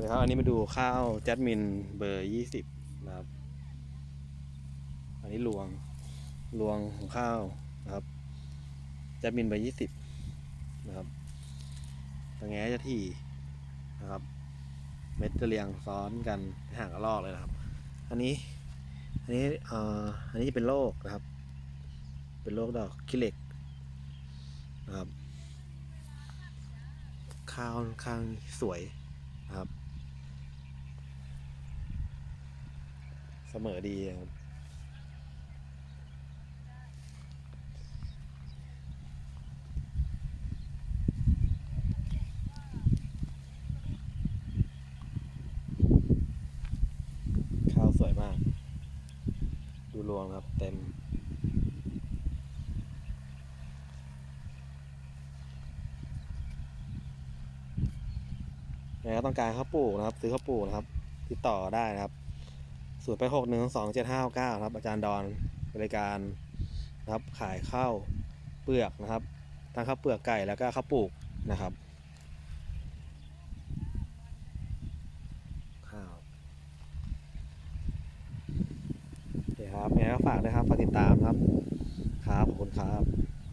เลยครับ อันนี้มาดูข้าวจัดมินเบอร์ยี่สิบนะครับ อันนี้รวง รวงของข้าวนะครับ จัดมินเบอร์ยี่สิบนะครับตะแงจะถี่นะครับ เม็ดจะเรียงซ้อนกันห่างกับลอกเลยนะครับ อันนี้ อันนี้เอ่ออันนี้จะเป็นโรคนะครับ เป็นโรคดอกขี้เหล็กนะครับ ข้าวค่อนข้างสวยนะครับ เสมอดีครับ ข้าวสวยมาก ดูรวงครับเต็มใครต้องการข้าวปลูกนะครับ ซื้อข้าวปลูกนะครับ ติดต่อได้นะครับ ศูนย์ไปหกหนึ่งสองเจ็ดห้าเก้าครับ อาจารย์ดอนบริการนะครับขายข้าวเปลือกนะครับทั้งข้าวเปลือกไก่แล้วก็ข้าวปลูกนะครับข้าวโอเคครับยังไงก็ฝากด้วยครับฝากติดตามครับครับขอบคุณครับ